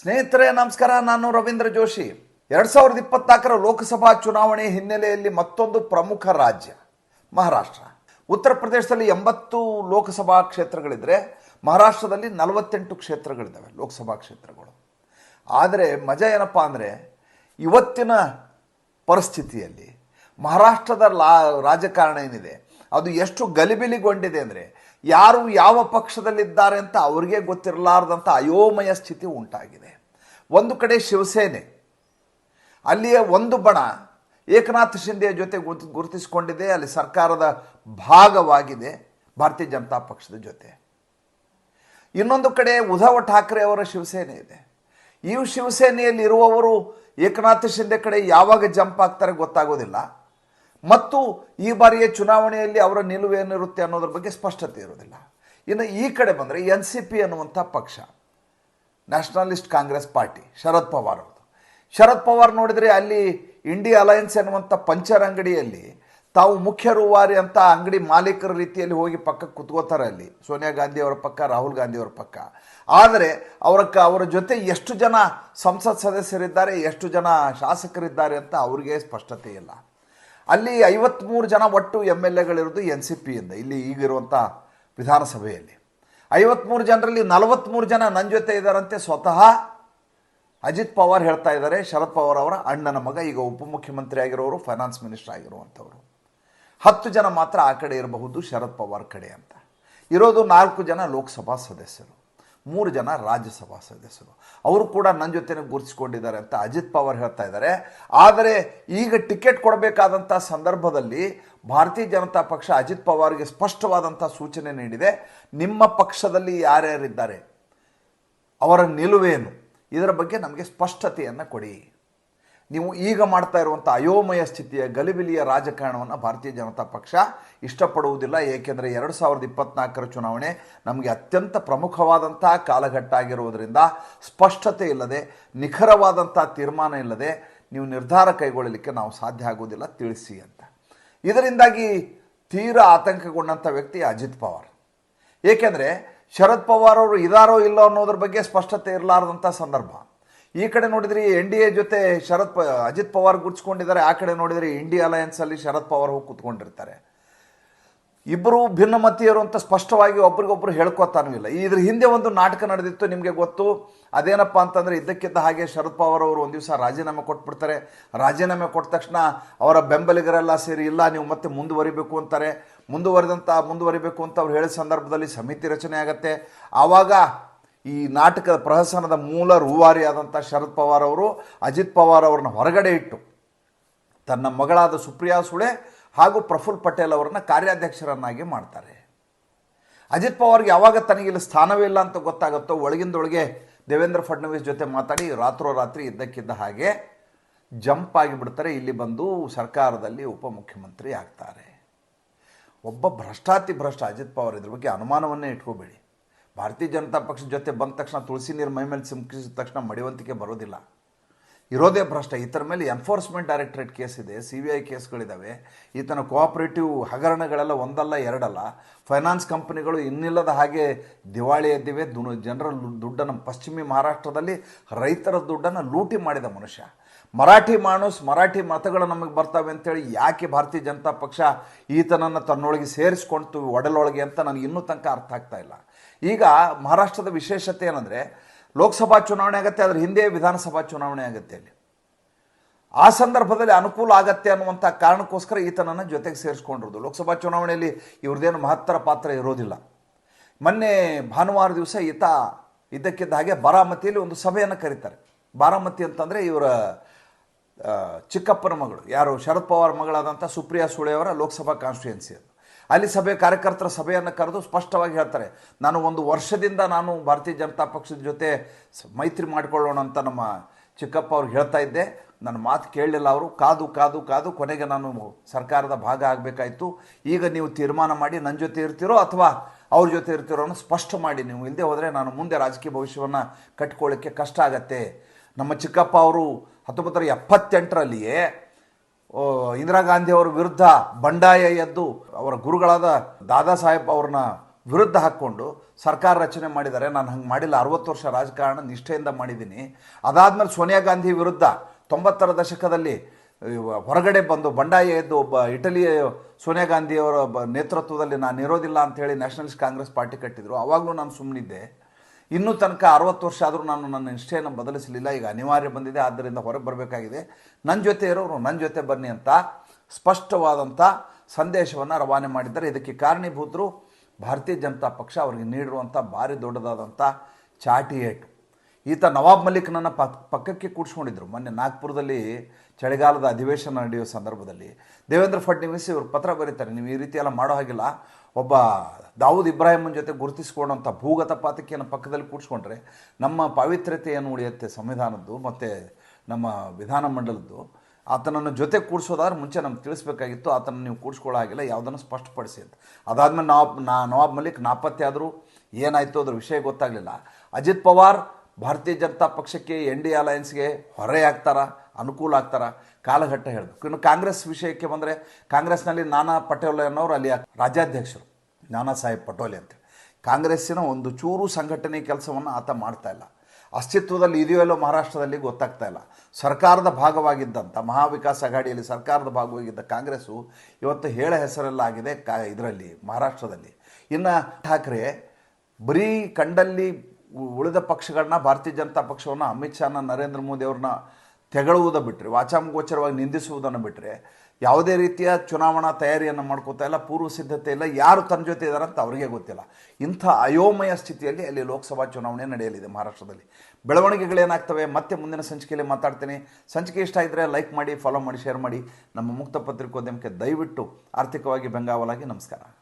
ಸ್ನೇಹಿತರೆ, ನಮಸ್ಕಾರ. ನಾನು ರವೀಂದ್ರ ಜೋಶಿ. ಎರಡ್ ಸಾವಿರದ ಇಪ್ಪತ್ನಾಲ್ಕರ ಲೋಕಸಭಾ ಚುನಾವಣೆ ಹಿನ್ನೆಲೆಯಲ್ಲಿ ಮತ್ತೊಂದು ಪ್ರಮುಖ ರಾಜ್ಯ, ಮಹಾರಾಷ್ಟ್ರ. ಉತ್ತರ ಪ್ರದೇಶದಲ್ಲಿ ಎಂಬತ್ತು ಲೋಕಸಭಾ ಕ್ಷೇತ್ರಗಳಿದ್ರೆ, ಮಹಾರಾಷ್ಟ್ರದಲ್ಲಿ ನಲವತ್ತೆಂಟು ಕ್ಷೇತ್ರಗಳಿದ್ದಾವೆ ಲೋಕಸಭಾ ಕ್ಷೇತ್ರಗಳು. ಆದರೆ ಮಜಾ ಏನಪ್ಪ ಅಂದರೆ, ಇವತ್ತಿನ ಪರಿಸ್ಥಿತಿಯಲ್ಲಿ ಮಹಾರಾಷ್ಟ್ರದ ಲಾ, ರಾಜಕಾರಣ ಏನಿದೆ, ಅದು ಎಷ್ಟು ಗಲಿಬಿಲಿಗೊಂಡಿದೆ ಅಂದರೆ, ಯಾರು ಯಾವ ಪಕ್ಷದಲ್ಲಿದ್ದಾರೆ ಅಂತ ಅವ್ರಿಗೆ ಗೊತ್ತಿರಲಾರ್ದಂಥ ಅಯೋಮಯ ಸ್ಥಿತಿ ಉಂಟಾಗಿದೆ. ಒಂದು ಕಡೆ ಶಿವಸೇನೆ, ಅಲ್ಲಿಯ ಒಂದು ಬಣ ಏಕನಾಥ್ ಶಿಂದೆಯ ಜೊತೆ ಗುರ್ತು, ಗುರುತಿಸಿಕೊಂಡಿದೆ, ಅಲ್ಲಿ ಸರ್ಕಾರದ ಭಾಗವಾಗಿದೆ, ಭಾರತೀಯ ಜನತಾ ಪಕ್ಷದ ಜೊತೆ. ಇನ್ನೊಂದು ಕಡೆ ಉದ್ಧವ್ ಠಾಕ್ರೆ ಅವರ ಶಿವಸೇನೆ ಇದೆ. ಈ ಶಿವಸೇನೆಯಲ್ಲಿ ಇರುವವರು ಏಕನಾಥ್ ಶಿಂದೆ ಕಡೆ ಯಾವಾಗ ಜಂಪ್ ಆಗ್ತಾರೆ ಗೊತ್ತಾಗೋದಿಲ್ಲ. ಮತ್ತು ಈ ಬಾರಿಯ ಚುನಾವಣೆಯಲ್ಲಿ ಅವರ ನಿಲುವೇನಿರುತ್ತೆ ಅನ್ನೋದ್ರ ಬಗ್ಗೆ ಸ್ಪಷ್ಟತೆ ಇರೋದಿಲ್ಲ. ಇನ್ನು ಈ ಕಡೆ ಬಂದರೆ ಎನ್ ಸಿ ಪಿ ಅನ್ನುವಂಥ ಪಕ್ಷ. Nationalist Congress Party, Sharad Pawar ಅವರು ಶರದ್ ಪವಾರ್ ನೋಡಿದರೆ ಅಲ್ಲಿ ಇಂಡಿಯಾ ಅಲಯನ್ಸ್ ಎನ್ನುವಂಥ ಪಂಚರ್ ಅಂಗಡಿಯಲ್ಲಿ ತಾವು ಮುಖ್ಯ ರೂವಾರಿ ಅಂತ ಅಂಗಡಿ ಮಾಲೀಕರ ರೀತಿಯಲ್ಲಿ ಹೋಗಿ ಪಕ್ಕ ಕುತ್ಕೋತಾರೆ ಅಲ್ಲಿ, ಸೋನಿಯಾ ಗಾಂಧಿ ಅವರ ಪಕ್ಕ, ರಾಹುಲ್ ಗಾಂಧಿ ಅವರ ಪಕ್ಕ. ಆದರೆ ಅವರ ಅವರ ಜೊತೆ ಎಷ್ಟು ಜನ ಸಂಸತ್ ಸದಸ್ಯರಿದ್ದಾರೆ, ಎಷ್ಟು ಜನ ಶಾಸಕರಿದ್ದಾರೆ ಅಂತ ಅವರಿಗೆ ಸ್ಪಷ್ಟತೆ ಇಲ್ಲ. ಅಲ್ಲಿ ಐವತ್ತ್ಮೂರು ಜನ ಒಟ್ಟು ಎಂ ಎಲ್ ಎಗಳಿರೋದು ಎನ್ ಸಿ ಪಿಯಿಂದ, ಇಲ್ಲಿ ಈಗಿರುವಂಥ ವಿಧಾನಸಭೆಯಲ್ಲಿ. ಐವತ್ತ್ಮೂರು ಜನರಲ್ಲಿ ನಲವತ್ತ್ಮೂರು ಜನ ನನ್ನ ಜೊತೆ ಇದ್ದಾರಂತೆ ಸ್ವತಃ. ಅಜಿತ್ ಪವಾರ್ ಹೇಳ್ತಾ ಇದ್ದಾರೆ, ಶರದ್ ಪವಾರ್ ಅವರ ಅಣ್ಣನ ಮಗ, ಈಗ ಉಪಮುಖ್ಯಮಂತ್ರಿ ಆಗಿರೋರು ಫೈನಾನ್ಸ್ ಮಿನಿಸ್ಟರ್ ಆಗಿರುವಂಥವ್ರು. ಹತ್ತು ಜನ ಮಾತ್ರ ಆ ಕಡೆ ಇರಬಹುದು, ಶರದ್ ಪವಾರ್ ಕಡೆ ಅಂತ. ಇರೋದು ನಾಲ್ಕು ಜನ ಲೋಕಸಭಾ ಸದಸ್ಯರು. ಮೂರು ಜನ ರಾಜ್ಯಸಭಾ ಸದಸ್ಯರು. ಅವರು ಕೂಡ ನನ್ನ ಜೊತೆನೆ ಗುರುತಿಸ್ಕೊಂಡಿದ್ದಾರೆ ಅಂತ ಅಜಿತ್ ಪವಾರ್ ಹೇಳ್ತಾ ಇದ್ದಾರೆ. ಆದರೆ ಈಗ ಟಿಕೆಟ್ ಕೊಡಬೇಕಾದಂಥ ಸಂದರ್ಭದಲ್ಲಿ ಭಾರತೀಯ ಜನತಾ ಪಕ್ಷ ಅಜಿತ್ ಪವಾರ್ಗೆ ಸ್ಪಷ್ಟವಾದಂಥ ಸೂಚನೆ ನೀಡಿದೆ. ನಿಮ್ಮ ಪಕ್ಷದಲ್ಲಿ ಯಾರ್ಯಾರಿದ್ದಾರೆ? ಅವರ ನಿಲುವೇನು? ಇದರ ಬಗ್ಗೆ ನಮಗೆ ಸ್ಪಷ್ಟತೆಯನ್ನು ಕೊಡಿ. ನೀವು ಈಗ ಮಾಡ್ತಾ ಇರುವಂಥ ಅಯೋಮಯ ಸ್ಥಿತಿಯ ಗಲಿಬಿಲಿಯ ರಾಜಕಾರಣವನ್ನು ಭಾರತೀಯ ಜನತಾ ಪಕ್ಷ ಇಷ್ಟಪಡುವುದಿಲ್ಲ, ಏಕೆಂದರೆ ಎರಡು ಸಾವಿರದ ಇಪ್ಪತ್ನಾಲ್ಕರ ಚುನಾವಣೆ ನಮಗೆ ಅತ್ಯಂತ ಪ್ರಮುಖವಾದಂಥ ಕಾಲಘಟ್ಟ ಆಗಿರುವುದರಿಂದ ಸ್ಪಷ್ಟತೆ ಇಲ್ಲದೆ, ನಿಖರವಾದಂಥ ತೀರ್ಮಾನ ಇಲ್ಲದೆ ನೀವು ನಿರ್ಧಾರ ಕೈಗೊಳ್ಳಲಿಕ್ಕೆ ನಾವು ಸಾಧ್ಯ ಆಗುವುದಿಲ್ಲ, ತಿಳಿಸಿ ಅಂತ. ಇದರಿಂದಾಗಿ ತೀರಾ ಆತಂಕಗೊಂಡಂಥ ವ್ಯಕ್ತಿ ಅಜಿತ್ ಪವಾರ್. ಏಕೆಂದರೆ ಶರದ್ ಪವಾರ್ ಅವರು ಇದಾರೋ ಇಲ್ಲೋ ಅನ್ನೋದ್ರ ಬಗ್ಗೆ ಸ್ಪಷ್ಟತೆ ಇರಲಾರದಂಥ ಸಂದರ್ಭ. ಈ ಕಡೆ ನೋಡಿದ್ರಿ ಎನ್ ಡಿ ಎ ಜೊತೆ ಶರದ್ ಪ, ಅಜಿತ್ ಪವಾರ್ ಗುಡ್ಸ್ಕೊಂಡಿದ್ದಾರೆ ಆ ಕಡೆ ನೋಡಿದ್ರೆ ಇಂಡಿಯಾ ಅಲಯನ್ಸಲ್ಲಿ ಶರದ್ ಪವಾರ್ ಹೋಗಿ ಕೂತ್ಕೊಂಡಿರ್ತಾರೆ. ಇಬ್ಬರು ಭಿನ್ನಮತೀಯರು ಅಂತ ಸ್ಪಷ್ಟವಾಗಿ ಒಬ್ರಿಗೊಬ್ರು ಹೇಳ್ಕೊತಾನೂ ಇಲ್ಲ. ಇದ್ರ ಹಿಂದೆ ಒಂದು ನಾಟಕ ನಡೆದಿತ್ತು, ನಿಮಗೆ ಗೊತ್ತು. ಅದೇನಪ್ಪ ಅಂತಂದರೆ ಇದ್ದಕ್ಕಿದ್ದ ಹಾಗೆ ಶರದ್ ಪವಾರ್ ಅವರು ಒಂದು ದಿವಸ ರಾಜೀನಾಮೆ ಕೊಟ್ಬಿಡ್ತಾರೆ. ರಾಜೀನಾಮೆ ಕೊಟ್ಟ ತಕ್ಷಣ ಅವರ ಬೆಂಬಲಿಗರೆಲ್ಲ ಸೇರಿ, ಇಲ್ಲ, ನೀವು ಮತ್ತೆ ಮುಂದುವರಿಬೇಕು ಅಂತಾರೆ. ಮುಂದುವರೆದಂಥ ಮುಂದುವರಿಬೇಕು ಅಂತ ಅವ್ರು ಹೇಳಿದ ಸಂದರ್ಭದಲ್ಲಿ ಸಮಿತಿ ರಚನೆ ಆಗುತ್ತೆ. ಆವಾಗ ಈ ನಾಟಕದ ಪ್ರಹಸನದ ಮೂಲ ರೂವಾರಿಯಾದಂಥ ಶರದ್ ಪವಾರ್ ಅವರು, ಅಜಿತ್ ಪವಾರ್ ಅವ್ರನ್ನ ಹೊರಗಡೆ ಇಟ್ಟು ತನ್ನ ಮಗಳಾದ ಸುಪ್ರಿಯಾ ಸುಳೆ ಹಾಗೂ ಪ್ರಫುಲ್ ಪಟೇಲ್ ಅವರನ್ನ ಕಾರ್ಯಾಧ್ಯಕ್ಷರನ್ನಾಗಿ ಮಾಡ್ತಾರೆ. ಅಜಿತ್ ಪವಾರ್ಗೆ ಯಾವಾಗ ತನಗಿಲ್ಲಿ ಸ್ಥಾನವೇ ಇಲ್ಲ ಅಂತ ಗೊತ್ತಾಗುತ್ತೋ ಒಳಗಿಂದೊಳಗೆ ದೇವೇಂದ್ರ ಫಡ್ನವೀಸ್ ಜೊತೆ ಮಾತಾಡಿ ರಾತ್ರೋರಾತ್ರಿ ಇದ್ದಕ್ಕಿದ್ದ ಹಾಗೆ ಜಂಪ್ ಆಗಿಬಿಡ್ತಾರೆ. ಇಲ್ಲಿ ಬಂದು ಸರ್ಕಾರದಲ್ಲಿ ಉಪಮುಖ್ಯಮಂತ್ರಿ ಆಗ್ತಾರೆ. ಒಬ್ಬ ಭ್ರಷ್ಟಾತಿ ಭ್ರಷ್ಟ ಅಜಿತ್ ಪವಾರ್ ಇದ್ರ ಬಗ್ಗೆ ಅನುಮಾನವನ್ನೇ ಇಟ್ಕೋಬೇಡಿ. ಭಾರತೀಯ ಜನತಾ ಪಕ್ಷದ ಜೊತೆ ಬಂದ ತಕ್ಷಣ ತುಳಸಿ ನೀರು ಮೈ ಮೇಲೆ ಸಿಮುಕಿಸಿದ ತಕ್ಷಣ ಮಡಿವಂತಿಕೆ ಬರೋದಿಲ್ಲ. ಇರೋದೇ ಭ್ರಷ್ಟ. ಈತರ ಮೇಲೆ ಎನ್ಫೋರ್ಸ್ಮೆಂಟ್ ಡೈರೆಕ್ಟರೇಟ್ ಕೇಸ್ ಇದೆ ಸಿ ಬಿ ಐ ಕೇಸ್ಗಳಿದ್ದಾವೆ ಈತನ ಕೋಆಪರೇಟಿವ್ ಹಗರಣಗಳೆಲ್ಲ ಒಂದಲ್ಲ, ಎರಡಲ್ಲ. ಫೈನಾನ್ಸ್ ಕಂಪನಿಗಳು ಇನ್ನಿಲ್ಲದ ಹಾಗೆ ದಿವಾಳಿ ಎದ್ದಿವೆ. ದು ಜನರ ದುಡ್ಡನ್ನು ಪಶ್ಚಿಮಿ ಮಹಾರಾಷ್ಟ್ರದಲ್ಲಿ ರೈತರ ದುಡ್ಡನ್ನು ಲೂಟಿ ಮಾಡಿದ ಮನುಷ್ಯ. ಮರಾಠಿ ಮಾಣೂಸ್ ಮರಾಠಿ ಮತಗಳು ನಮಗೆ ಬರ್ತವೆ ಅಂತೇಳಿ ಯಾಕೆ ಭಾರತೀಯ ಜನತಾ ಪಕ್ಷ ಈತನನ್ನು ತನ್ನೊಳಗೆ ಸೇರಿಸ್ಕೊಳ್ತು ಒಡಲೊಳಗೆ ಅಂತ ನನಗೆ ಇನ್ನೂ ತನಕ ಅರ್ಥ ಆಗ್ತಾ ಇಲ್ಲ. ಈಗ ಮಹಾರಾಷ್ಟ್ರದ ವಿಶೇಷತೆ ಏನಂದರೆ, ಲೋಕಸಭಾ ಚುನಾವಣೆ ಆಗುತ್ತೆ ಅದ್ರ ಹಿಂದೆ ವಿಧಾನಸಭಾ ಚುನಾವಣೆ ಆಗುತ್ತೆ ಅಲ್ಲಿ. ಆ ಸಂದರ್ಭದಲ್ಲಿ ಅನುಕೂಲ ಆಗತ್ತೆ ಅನ್ನುವಂಥ ಕಾರಣಕ್ಕೋಸ್ಕರ ಈತನನ್ನು ಜೊತೆಗೆ ಸೇರಿಸ್ಕೊಂಡಿರೋದು. ಲೋಕಸಭಾ ಚುನಾವಣೆಯಲ್ಲಿ ಇವ್ರದ್ದೇನು ಮಹತ್ತರ ಪಾತ್ರ ಇರೋದಿಲ್ಲ. ಮೊನ್ನೆ ಭಾನುವಾರ ದಿವಸ ಈತ ಇದ್ದಕ್ಕಿದ್ದ ಹಾಗೆ ಬಾರಾಮತಿಯಲ್ಲಿ ಒಂದು ಸಭೆಯನ್ನು ಕರೀತಾರೆ. ಬಾರಾಮತಿ ಅಂತಂದರೆ ಇವರ ಚಿಕ್ಕಪ್ಪನ ಮಗಳು, ಯಾರು? ಶರದ್ ಪವಾರ್ ಮಗಳಾದಂಥ ಸುಪ್ರಿಯಾ ಸುಳೆಯವರ ಲೋಕಸಭಾ ಕಾನ್ಸ್ಟಿಟ್ಯೂನ್ಸಿ ಅದು. ಅಲ್ಲಿ ಸಭೆ, ಕಾರ್ಯಕರ್ತರ ಸಭೆಯನ್ನು ಕರೆದು ಸ್ಪಷ್ಟವಾಗಿ ಹೇಳ್ತಾರೆ, ನಾನು ಒಂದು ವರ್ಷದಿಂದ ನಾನು ಭಾರತೀಯ ಜನತಾ ಪಕ್ಷದ ಜೊತೆ ಮೈತ್ರಿ ಮಾಡಿಕೊಳ್ಳೋಣ ಅಂತ ನಮ್ಮ ಚಿಕ್ಕಪ್ಪ ಅವ್ರಿಗೆ ಹೇಳ್ತಾ ಇದ್ದೆ. ನನ್ನ ಮಾತು ಕೇಳಲಿಲ್ಲ ಅವರು. ಕಾದು ಕಾದು ಕಾದು ಕೊನೆಗೆ ನಾನು ಸರ್ಕಾರದ ಭಾಗ ಆಗಬೇಕಾಯಿತು. ಈಗ ನೀವು ತೀರ್ಮಾನ ಮಾಡಿ ನನ್ನ ಜೊತೆ ಇರ್ತೀರೋ ಅಥವಾ ಅವ್ರ ಜೊತೆ ಇರ್ತೀರೋ ಅನ್ನೋ ಸ್ಪಷ್ಟ ಮಾಡಿ ನೀವು. ಇಲ್ಲದೆ ಹೋದರೆ ನಾನು ಮುಂದೆ ರಾಜಕೀಯ ಭವಿಷ್ಯವನ್ನು ಕಟ್ಕೊಳ್ಳಿಕ್ಕೆ ಕಷ್ಟ ಆಗತ್ತೆ. ನಮ್ಮ ಚಿಕ್ಕಪ್ಪ ಅವರು ಹತ್ತೊಂಬತ್ತರ ಎಪ್ಪತ್ತೆಂಟರಲ್ಲಿಯೇ ಇಂದಿರಾ ಗಾಂಧಿ ಅವರ ವಿರುದ್ಧ ಬಂಡಾಯ ಎದ್ದು ಅವರ ಗುರುಗಳಾದ ದಾದಾ ಸಾಹೇಬ್ ಅವ್ರನ್ನ ವಿರುದ್ಧ ಹಾಕ್ಕೊಂಡು ಸರ್ಕಾರ ರಚನೆ ಮಾಡಿದ್ದಾರೆ. ನಾನು ಹಂಗೆ ಮಾಡಿಲ್ಲ. ಅರವತ್ತು ವರ್ಷ ರಾಜಕಾರಣ ನಿಷ್ಠೆಯಿಂದ ಮಾಡಿದ್ದೀನಿ. ಅದಾದಮೇಲೆ ಸೋನಿಯಾ ಗಾಂಧಿ ವಿರುದ್ಧ ತೊಂಬತ್ತರ ದಶಕದಲ್ಲಿ ಹೊರಗಡೆ ಬಂದು ಬಂಡಾಯ ಎದ್ದು ಒಬ್ಬ ಇಟಲಿಯ ಸೋನಿಯಾ ಗಾಂಧಿಯವರ ನೇತೃತ್ವದಲ್ಲಿ ನಾನು ಇರೋದಿಲ್ಲ ಅಂತ ಹೇಳಿ ನ್ಯಾಷನಲಿಸ್ಟ್ ಕಾಂಗ್ರೆಸ್ ಪಾರ್ಟಿ ಕಟ್ಟಿದ್ರು. ಆವಾಗಲೂ ನಾನು ಸುಮ್ಮನಿದ್ದೆ ಇನ್ನೂ ತನಕ ಅರವತ್ತು ವರ್ಷ ಆದರೂ ನಾನು ನನ್ನ ನಿಷ್ಠೆಯನ್ನು ಬದಲಿಸಲಿಲ್ಲ. ಈಗ ಅನಿವಾರ್ಯ ಬಂದಿದೆ, ಆದ್ದರಿಂದ ಹೊರಗೆ ಬರಬೇಕಾಗಿದೆ. ನನ್ನ ಜೊತೆ ಇರೋರು ನನ್ನ ಜೊತೆ ಬನ್ನಿ ಅಂತ ಸ್ಪಷ್ಟವಾದಂಥ ಸಂದೇಶವನ್ನು ರವಾನೆ ಮಾಡಿದ್ದಾರೆ. ಇದಕ್ಕೆ ಕಾರಣೀಭೂತರು ಭಾರತೀಯ ಜನತಾ ಪಕ್ಷ ಅವರಿಗೆ ನೀಡಿರುವಂಥ ಭಾರಿ ದೊಡ್ಡದಾದಂಥ ಚಾಟಿ ಏಟು. ಈತ ನವಾಬ್ ಮಲ್ಲಿಕ್ನನ್ನು ಪಕ್, ಪಕ್ಕಕ್ಕೆ ಕೂಡಿಸ್ಕೊಂಡಿದ್ರು. ಮೊನ್ನೆ ನಾಗ್ಪುರದಲ್ಲಿ ಚಳಿಗಾಲದ ಅಧಿವೇಶನ ನಡೆಯುವ ಸಂದರ್ಭದಲ್ಲಿ. ದೇವೇಂದ್ರ ಫಡ್ನವೀಸ್ ಇವರು ಪತ್ರ ಬರೀತಾರೆ, ನೀವು ಈ ರೀತಿ ಎಲ್ಲ ಮಾಡೋ ಹಾಗಿಲ್ಲ. ಒಬ್ಬ ದಾವೂದ್ ಇಬ್ರಾಹಿಮನ ಜೊತೆ ಗುರುತಿಸ್ಕೊಂಡಂಥ ಭೂಗತ ಪಾತಕಿಯನ್ನು ಪಕ್ಕದಲ್ಲಿ ಕೂಡಿಸ್ಕೊಂಡ್ರೆ ನಮ್ಮ ಪಾವಿತ್ರ್ಯತೆಯನ್ನು ಉಳಿಯುತ್ತೆ ಸಂವಿಧಾನದ್ದು ಮತ್ತು ನಮ್ಮ ವಿಧಾನಮಂಡಲದ್ದು ಆತನನ್ನು ಜೊತೆ ಕೂಡಿಸೋದಾದ್ರೆ ಮುಂಚೆ ನಮ್ಗೆ ತಿಳಿಸ್ಬೇಕಾಗಿತ್ತು ಆತನ ನೀವು ಕೂಡಿಸ್ಕೊಳ್ಳೋ ಆಗಿಲ್ಲ ಯಾವುದನ್ನು ಸ್ಪಷ್ಟಪಡಿಸಿ ಅಂತ. ಅದಾದಮೇಲೆ ನವಾಬ್, ನಾ ನವಾಬ್ ಮಲಿಕ್ ನಾಪತ್ತೆ ಆದರೂ ಏನಾಯಿತು ಅದ್ರ ವಿಷಯ ಗೊತ್ತಾಗಲಿಲ್ಲ. ಅಜಿತ್ ಪವಾರ್ ಭಾರತೀಯ ಜನತಾ ಪಕ್ಷಕ್ಕೆ, ಎನ್ ಡಿ ಅಲಯನ್ಸ್ಗೆ ಹೊರೆ ಆಗ್ತಾರ? ಅನುಕೂಲ ಆಗ್ತಾರ? ಕಾಲಘಟ್ಟ ಹೇಳಬೇಕು. ಇನ್ನು ಕಾಂಗ್ರೆಸ್ ವಿಷಯಕ್ಕೆ ಬಂದರೆ, ಕಾಂಗ್ರೆಸ್ನಲ್ಲಿ ನಾನಾ ಪಟೋಲೆ ಅನ್ನೋರು ಅಲ್ಲಿ ರಾಜ್ಯಾಧ್ಯಕ್ಷರು. ನಾನಾ ಸಾಹೇಬ್ ಪಟೋಲೆ ಅಂತೇಳಿ ಕಾಂಗ್ರೆಸ್ಸಿನ ಒಂದು ಚೂರು ಸಂಘಟನೆ ಕೆಲಸವನ್ನು ಆತ ಮಾಡ್ತಾ ಇಲ್ಲ. ಅಸ್ತಿತ್ವದಲ್ಲಿ ಇದೆಯೋ ಇಲ್ಲೋ ಮಹಾರಾಷ್ಟ್ರದಲ್ಲಿ ಗೊತ್ತಾಗ್ತಾ ಇಲ್ಲ. ಸರ್ಕಾರದ ಭಾಗವಾಗಿದ್ದಂಥ ಮಹಾವಿಕಾಸ್ ಅಘಾಡಿಯಲ್ಲಿ ಸರ್ಕಾರದ ಭಾಗವಾಗಿದ್ದ ಕಾಂಗ್ರೆಸ್ಸು ಇವತ್ತು ಹೇಳ ಹೆಸರೆಲ್ಲ ಆಗಿದೆ ಕಾ, ಇದರಲ್ಲಿ, ಮಹಾರಾಷ್ಟ್ರದಲ್ಲಿ. ಇನ್ನು ಠಾಕ್ರೆ, ಬರೀ ಕಂಡಲ್ಲಿ ಉಳಿದ ಪಕ್ಷಗಳನ್ನ, ಭಾರತೀಯ ಜನತಾ ಪಕ್ಷವನ್ನು ಅಮಿತ್ ಶಾನ, ನರೇಂದ್ರ ಮೋದಿ ಅವ್ರನ್ನ ತೆಗಳುವುದ ಬಿಟ್ಟರೆ ವಾಚಾಮಗೋಚರವಾಗಿ ನಿಂದಿಸುವುದನ್ನು ಬಿಟ್ಟರೆ ಯಾವುದೇ ರೀತಿಯ ಚುನಾವಣಾ ತಯಾರಿಯನ್ನು ಮಾಡ್ಕೋತಾ ಇಲ್ಲ, ಪೂರ್ವ ಸಿದ್ಧತೆ ಇಲ್ಲ, ಯಾರು ತನ್ನ ಜೊತೆ ಇದ್ದಾರೆ ಅಂತ ಅವರಿಗೆ ಗೊತ್ತಿಲ್ಲ. ಇಂಥ ಅಯೋಮಯ ಸ್ಥಿತಿಯಲ್ಲಿ ಅಲ್ಲಿ ಲೋಕಸಭಾ ಚುನಾವಣೆ ನಡೆಯಲಿದೆ ಮಹಾರಾಷ್ಟ್ರದಲ್ಲಿ. ಬೆಳವಣಿಗೆಗಳೇನಾಗ್ತವೆ? ಮತ್ತೆ ಮುಂದಿನ ಸಂಚಿಕೆಯಲ್ಲಿ ಮಾತಾಡ್ತೀನಿ. ಸಂಚಿಕೆ ಇಷ್ಟ ಇದ್ದರೆ ಲೈಕ್ ಮಾಡಿ ಫಾಲೋ ಮಾಡಿ ಶೇರ್ ಮಾಡಿ. ನಮ್ಮ ಮುಕ್ತ ಪತ್ರಿಕೋದ್ಯಮಕ್ಕೆ ದಯವಿಟ್ಟು ಆರ್ಥಿಕವಾಗಿ ಬೆಂಗಾವಲಾಗಿ ನಮಸ್ಕಾರ.